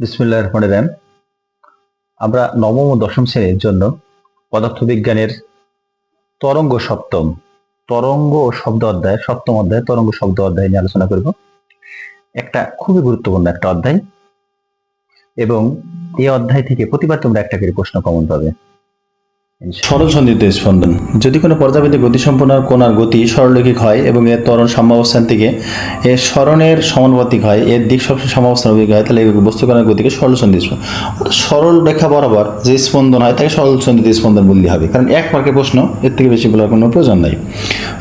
বিসমুল্লাহ রহমান রাম আমরা নবম ও দশম শ্রেণির জন্য পদার্থবিজ্ঞানের তরঙ্গ সপ্তম, তরঙ্গ ও শব্দ অধ্যায়, সপ্তম অধ্যায়, তরঙ্গ শব্দ অধ্যায় নিয়ে আলোচনা করব। একটা খুবই গুরুত্বপূর্ণ একটা অধ্যায় এবং এই অধ্যায় থেকে প্রতিবার তোমরা একটা করে প্রশ্ন কমন পাবে। সরল সন্ধিত স্পন্দন। যদি কোনো পর্যাবৃত্ত গতিসম্পন্ন কোণার গতি সরলরৈখিক হয় এবং এর ত্বরণ সাম্যাবস্থান থেকে এর স্মরণের সমানুপাতিক হয়, এর দিক সবসময় সাম্যাবস্থান হয়, তাহলে বস্তুকণার গতিকে সরল স্পন্দন। সরল রেখা বরাবর যে স্পন্দন হয়, তাকে সরল সন্ধিত স্পন্দন বলতে হবে। কারণ এক মার্কের প্রশ্ন, এর থেকে বেশি বলার কোনো প্রয়োজন নাই।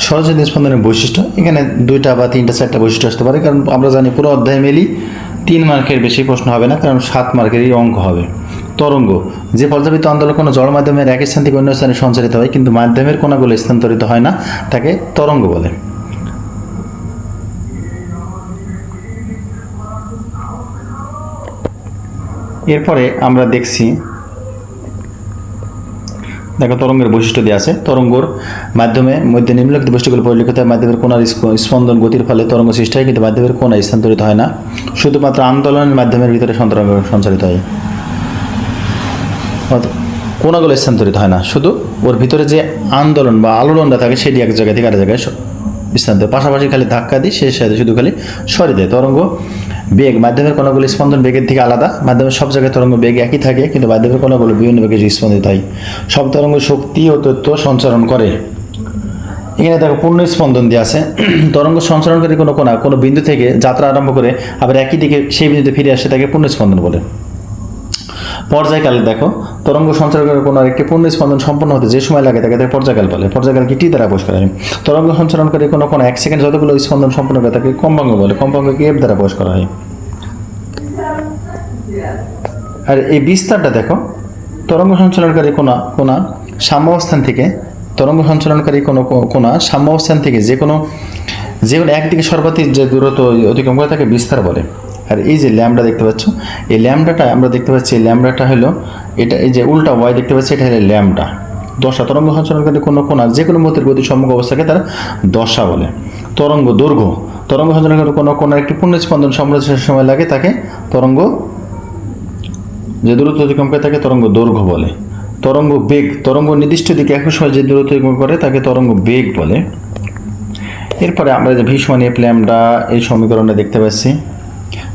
সরল সন্ধিত স্পন্দনের বৈশিষ্ট্য, এখানে দুইটা বা তিনটা, চারটা বৈশিষ্ট্য আসতে পারে। কারণ আমরা জানি পুরো অধ্যায় মেলি তিন মার্কের বেশি প্রশ্ন হবে না, কারণ সাত মার্কেরই অঙ্ক হবে। তরঙ্গ, যে পর্যাবৃত্ত আন্দোলন কোনো জড় মাধ্যমের এক স্থান থেকে অন্য স্থানে সঞ্চারিত হয়, কিন্তু মাধ্যমের কোনাগুলো স্থানান্তরিত হয় না, তাকে তরঙ্গ বলে। এরপরে আমরা দেখছি, দেখো তরঙ্গের বৈশিষ্ট্য দেওয়া আছে। তরঙ্গর মাধ্যমে মধ্যে নিম্নলিখিত বৈশিষ্ট্যগুলো পরিলক্ষিত হয়, মাধ্যমের কোনার স্পন্দন গতির ফলে তরঙ্গ সৃষ্টি হয়, কিন্তু মাধ্যমের কোনা স্থানান্তরিত হয় না। শুধুমাত্র আন্দোলনের মাধ্যমের ভিতরে সঞ্চারিত হয়। কোনাগুলো স্থানান্তরিত হয় না। শুধু ওর ভিতরে যে আন্দোলন বা আলোড়নটা থাকে সেটি এক জায়গা থেকে আরেক জায়গায় স্থানান্তর পাশাপাশি খালি ধাক্কা দিই সে সাথে শুধু খালি সরে দেয়। তরঙ্গ বেগ, মাধ্যমের কণাগুলো স্পন্দন বেগের থেকে আলাদা। মাধ্যমের সব জায়গায় তরঙ্গ বেগ একই থাকে, কিন্তু মাধ্যমের কণাগুলো বিভিন্ন বেগে স্পন্দিত হয়। সব তরঙ্গ শক্তি ও তথ্য সঞ্চারণ করে। এখানে দেখো, পূর্ণ স্পন্দন দিয়ে আছে। তরঙ্গ সঞ্চারণকারী কোনো কোণা কোনো বিন্দু থেকে যাত্রা আরম্ভ করে আবার একই দিকে সেই বিন্দুতে ফিরে আসে তাকে পূর্ণ স্পন্দন বলে। পর্যায়কাল দেখো, তরঙ্গ সঞ্চারকের কোনো একটি পূর্ণ স্পন্দন সম্পন্ন হতে যে সময় লাগে তাকে পর্যায়কাল বলে। পর্যায়কালকে টি দ্বারা প্রকাশ করা হয়। তরঙ্গ সঞ্চারণকারী কোনো কোনো এক সেকেন্ড যতগুলো স্পন্দন সম্পন্ন করে তাকে কম্পাঙ্গ বলে। কম্পাঙ্গকে এফ দ্বারা প্রকাশ করা হয়। আর এই বিস্তারটা দেখো, তরঙ্গ সঞ্চালনকারী কোনা কোনা সাম্যাবস্থান থেকে, তরঙ্গ সঞ্চালনকারী কোনো, কোনা সাম্যাবস্থান থেকে যে কোনো যে কোনো একদিকে সর্বাধিক যে দূরত্ব অতিক্রম করে তাকে বিস্তার বলে। আর এই যে ল্যামডা দেখতে পাচ্ছ, এই ল্যামডাটা আমরা দেখতে পাচ্ছি, এই ল্যামডাটা হলো এটা, এই যে উল্টা ওয়াই দেখতে পাচ্ছি, এটা হলো ল্যামডা দশা, তরঙ্গ সঞ্চালনকারী কোনো কোনা যে কোনো মতের গতি সম্মুখ অবস্থাকে তারা দশা বলে। তরঙ্গ দৈর্ঘ্য, তরঙ্গ সঞ্চালনকারী কোনো কোনার একটি পূর্ণ স্পন্দন সময় লাগে তাকে তরঙ্গ, যে দূরত্ব অতিক্রম করে তাকে তরঙ্গ দৈর্ঘ্য বলে। তরঙ্গ বেগ, তরঙ্গ নির্দিষ্ট দিকে একই সময় যে দূরত্ব অতিক্রম করে তাকে তরঙ্গ বেগ বলে। এরপরে আমরা যে ভি সমান এই সমীকরণটা দেখতে পাচ্ছি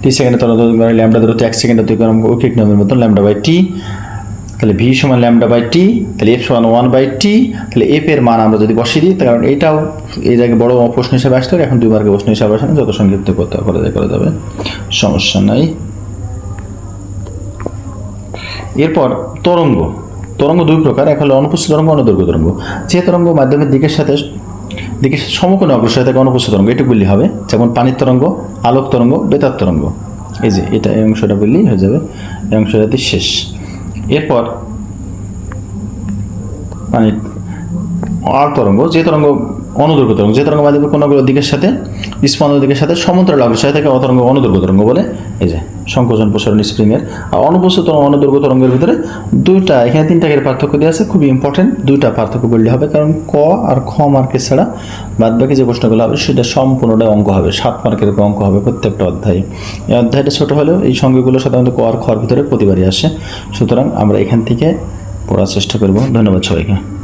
টি সেকেন্ডে অতিক্রম ল্যামডা দূরত্ব এক সেকেন্ড অতিক্রম ঐকিক নিয়মের মতো ল্যামডা বাই টি তাহলে ভি সমান ল্যামডা বাই টি তাহলে এফ সমান ওয়ান বাই টি তাহলে এফ এর মান আমরা যদি বসিয়ে দিই কারণ এটাও এই জায়গায় বড় প্রশ্ন হিসাবে আসতে এখন দুই মার্কের প্রশ্ন হিসাবে আসে যত সংক্ষিপ্ত করতে করা যায়, করা যাবে। সমস্যা নাই। এরপর তরঙ্গ। তরঙ্গ দুই প্রকার, এক হলো অনুপস্থিত তরঙ্গ অনুদৈর্ঘ্য তরঙ্গ। যে তরঙ্গ মাধ্যমের দিকের সাথে দিকের সমকোণে অগ্রসর থাকে অনুপস্থিত তরঙ্গ, এটুকু বললেই হবে। যেমন পানির তরঙ্গ, আলোক তরঙ্গ, বেতার তরঙ্গ। এই যে, এটা এই অংশটা বললেই হয়ে যাবে। এই অংশটাতে শেষ। এরপর পানির আর তরঙ্গ, যে তরঙ্গ অনুদৈর্ঘ্য তরঙ্গ, যে তরঙ্গ মাধ্যমে কোনগুলো দিকের সাথে, স্পন্দন দিকের সাথে সমান্তরাল অগ্রসর তাকে অতরঙ্গ অনুদৈর্ঘ্য তরঙ্গ বলে, এই যে সংকোচন প্রসারণ স্প্রিংয়ের আর অনুপস্থিত অনুদৈর্ঘ্য তরঙ্গের ভিতরে দুইটা, এখানে তিনটা এর পার্থক্য দেওয়া আছে, খুবই ইম্পর্টেন্ট দুইটা পার্থক্য বললে হবে, কারণ ক আর খ মার্কের ছাড়া বাদ বাকি যে প্রশ্নগুলো হবে, সেটা সম্পূর্ণটাই অঙ্ক হবে, সাত মার্কের অঙ্ক হবে প্রত্যেকটা অধ্যায়ে। এই অধ্যায়টা ছোট হলেও এই সঙ্গীগুলো সাধারণত ক আর খর ভিতরে প্রতিবারই আসে। সুতরাং আমরা এখান থেকে পড়ার চেষ্টা করব। ধন্যবাদ সবাইকে।